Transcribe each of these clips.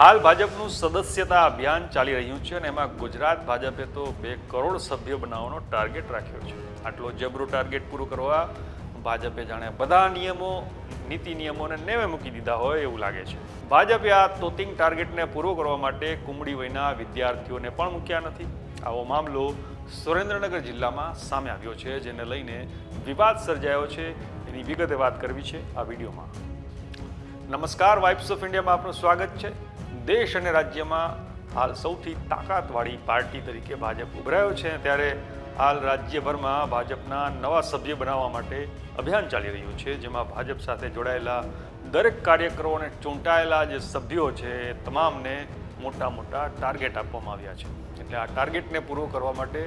હાલ ભાજપનું સદસ્યતા અભિયાન ચાલી રહ્યું છે અને એમાં ગુજરાત ભાજપે તો બે કરોડ સભ્ય બનાવવાનો ટાર્ગેટ રાખ્યો છે. આટલો જબરો ટાર્ગેટ પૂરો કરવા ભાજપે જાણે બધા નિયમો, નીતિ નિયમોને નેવે મૂકી દીધા હોય એવું લાગે છે. ભાજપે આ તોતિંગ ટાર્ગેટને પૂરો કરવા માટે કુમડી વયના વિદ્યાર્થીઓને પણ મૂક્યા નથી. આવો મામલો સુરેન્દ્રનગર જિલ્લામાં સામે આવ્યો છે, જેને લઈને વિવાદ સર્જાયો છે. એની વિગતે વાત કરવી છે આ વિડીયોમાં. નમસ્કાર વાઇબ્સ ઓફ ઇન્ડિયામાં આપનું સ્વાગત છે. દેશ અને રાજ્યમાં હાલ સૌથી તાકાતવાળી પાર્ટી તરીકે ભાજપ ઉભરાયો છે. ત્યારે હાલ રાજ્યભરમાં ભાજપના નવા સભ્ય બનાવવા માટે અભિયાન ચાલી રહ્યું છે, જેમાં ભાજપ સાથે જોડાયેલા દરેક કાર્યકરો અને ચૂંટાયેલા જે સભ્યો છે, તમામને મોટા મોટા ટાર્ગેટ આપવામાં આવ્યા છે. એટલે આ ટાર્ગેટને પૂરો કરવા માટે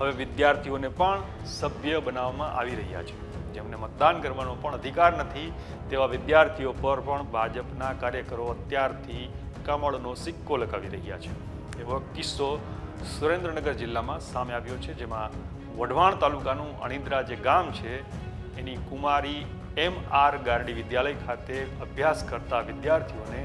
હવે વિદ્યાર્થીઓને પણ સભ્ય બનાવવામાં આવી રહ્યા છે. જેમને મતદાન કરવાનો પણ અધિકાર નથી, તેવા વિદ્યાર્થીઓ પર પણ ભાજપના કાર્યકરો અત્યારથી કમળનો સિક્કો લગાવી રહ્યા છે. એવો કિસ્સો સુરેન્દ્રનગર જિલ્લામાં સામે આવ્યો છે, જેમાં વઢવાણ તાલુકાનું અણિદ્રા જે ગામ છે, એની કુમારી એમ આર ગાર્ડી વિદ્યાલય ખાતે અભ્યાસ કરતા વિદ્યાર્થીઓને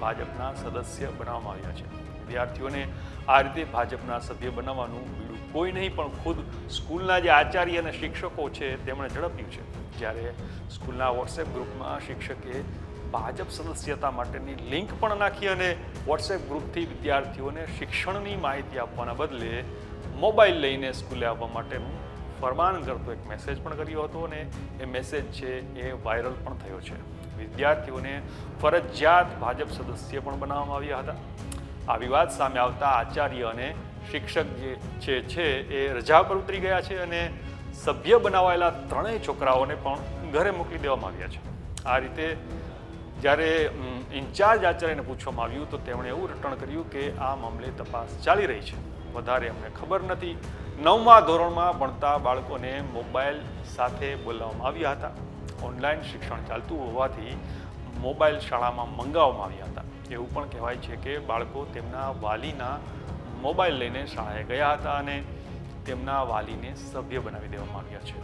ભાજપના સદસ્ય બનાવવામાં આવ્યા છે. વિદ્યાર્થીઓને આ રીતે ભાજપના સભ્ય બનાવવાનું બીડું કોઈ નહીં, પણ ખુદ સ્કૂલના જે આચાર્ય અને શિક્ષકો છે, તેમણે ઝડપ્યું છે. જ્યારે સ્કૂલના વોટ્સએપ ગ્રુપમાં શિક્ષકે ભાજપ સદસ્યતા માટેની લિંક પણ નાખી અને વોટ્સએપ ગ્રુપથી વિદ્યાર્થીઓને શિક્ષણની માહિતી આપવાના બદલે મોબાઈલ લઈને સ્કૂલે આવવા માટેનું ફરમાન કરતો એક મેસેજ પણ કર્યો હતો અને એ મેસેજ છે એ વાયરલ પણ થયો છે. વિદ્યાર્થીઓને ફરજિયાત ભાજપ સદસ્ય પણ બનાવવામાં આવ્યા હતા. આ વિવાદ સામે આવતા આચાર્ય અને શિક્ષક જે છે છે એ રજા પર ઉતરી ગયા છે અને સભ્ય બનાવાયેલા ત્રણેય છોકરાઓને પણ ઘરે મોકલી દેવામાં આવ્યા છે. આ રીતે જ્યારે ઇન્ચાર્જ આચાર્યને પૂછવામાં આવ્યું તો તેમણે એવું રટણ કર્યું કે આ મામલે તપાસ ચાલી રહી છે. વધારે અમને ખબર નથી. નવમા ધોરણમાં ભણતા બાળકોને મોબાઈલ સાથે બોલાવવામાં આવ્યા હતા. ઓનલાઈન શિક્ષણ ચાલતું હોવાથી મોબાઈલ શાળામાં મંગાવવામાં આવ્યા હતા. એવું પણ કહેવાય છે કે બાળકો તેમના વાલીના મોબાઈલ લઈને શાળાએ ગયા હતા અને તેમના વાલીને સભ્ય બનાવી દેવામાં આવ્યા છે.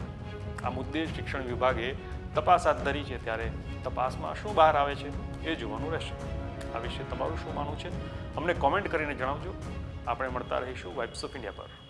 આ મુદ્દે શિક્ષણ વિભાગે તપાસ હાથ ધરી છે ત્યારે તપાસમાં શું બહાર આવે છે એ જોવાનું રહેશે. આ વિશે તમારું શું માનવું છે? અમને કોમેન્ટ કરીને જણાવજો. આપણે મળતા રહીશું વાઇબ્સ ઓફ ઇન્ડિયા પર.